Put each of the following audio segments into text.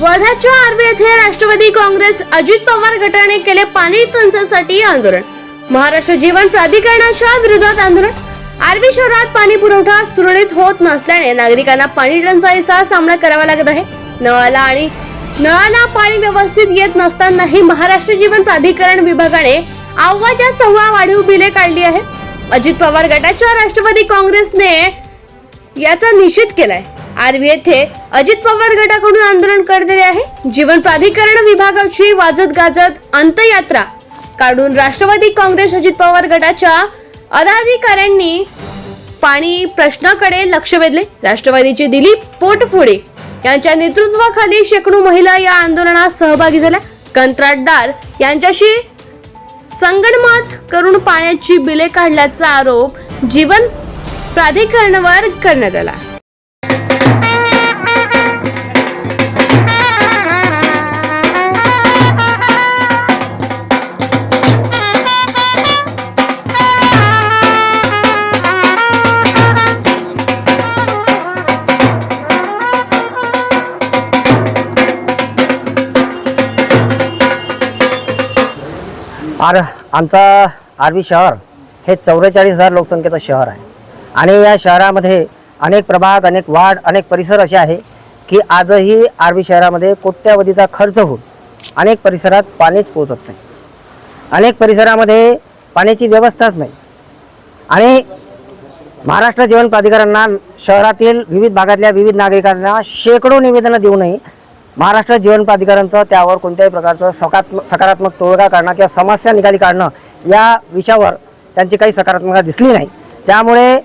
वर्ध्याच्या आर्वी येथे राष्ट्रवादी काँग्रेस अजित पवार गटाने केले पाणी टंचाईसाठी आंदोलन. महाराष्ट्र जीवन प्राधिकरणाच्या विरोधात आंदोलन. आर्वी शहरात पाणी पुरवठा सुरळीत होत नसल्याने नागरिकांना पाणी टंचाईचा सामना करावा लागत आहे. नळाला आणि नळाला पाणी व्यवस्थित येत नसतानाही महाराष्ट्र जीवन प्राधिकरण विभागाने आव्वाच्या सव्वा वाढीव बिले काढली आहे अजित पवार गटाच्या राष्ट्रवादी काँग्रेसने याचा निषेध केलाय. आर्वी येथे अजित पवार गटाकडून आंदोलन करण्यात आहे. जीवन प्राधिकरण विभागाची वाजत गाजत अंतयात्रा काढून राष्ट्रवादी काँग्रेस अजित पवार गटाच्या पदाधिकाऱ्यांनी पाणी प्रश्नाकडे लक्ष वेधले. राष्ट्रवादीचे दिलीप पोटफोडे यांच्या नेतृत्वाखाली शेकडो महिला या आंदोलनात सहभागी झाल्या. कंत्राटदार यांच्याशी संगणमात करून पाण्याची बिले काढल्याचा आरोप जीवन प्राधिकरणावर करण्यात आला. आर आमचा आर्वी शहर हे चौवेचाळीस हजार लोकसंख्येचं शहर आहे. आणि या शहरामध्ये अनेक प्रभाग अनेक वार्ड अनेक परिसर असे आहे की आजही आर्वी शहरामध्ये कोट्यावधीचा खर्च होऊन अनेक परिसरात पाणीच पोहोचत नाही. अनेक परिसरामध्ये पाण्याची व्यवस्थाच नाही. आणि महाराष्ट्र जीवन प्राधिकरणांना शहरातील विविध भागातल्या विविध नागरिकांना शेकडो निवेदनं देऊनही महाराष्ट्र जीवन प्राधिकरणचं त्यावर कोणत्याही प्रकारचं सकारात्मक सकारात्मक तोडगा काढणं किंवा समस्या निकाली काढणं या विषयावर त्यांची काही सकारात्मकता दिसली नाही. त्यामुळे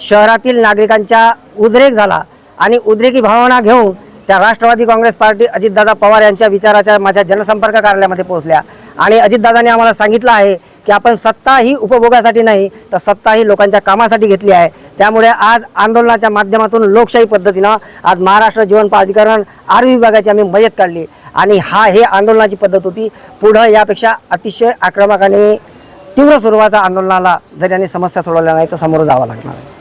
शहरातील नागरिकांच्या उद्रेक झाला आणि उद्रेकी भावना घेऊन त्या राष्ट्रवादी काँग्रेस पार्टी अजितदादा पवार यांच्या विचाराच्या माझ्या जनसंपर्क कार्यालयामध्ये पोहोचल्या. आणि अजितदादाने आम्हाला सांगितलं आहे की आपण सत्ता ही उपभोगासाठी नाही तर सत्ता ही लोकांच्या कामासाठी घेतली आहे. त्यामुळे आज आंदोलनाच्या माध्यमातून लोकशाही पद्धतीनं आज महाराष्ट्र जीवन प्राधिकरण आरोग्य विभागाची आम्ही मयत काढली. आणि हा हे आंदोलनाची पद्धत होती. पुढं यापेक्षा अतिशय आक्रमक आणि तीव्र स्वरूपाच्या आंदोलनाला जर यांनी समस्या सोडवल्या नाही तर समोर जावं लागणार आहे.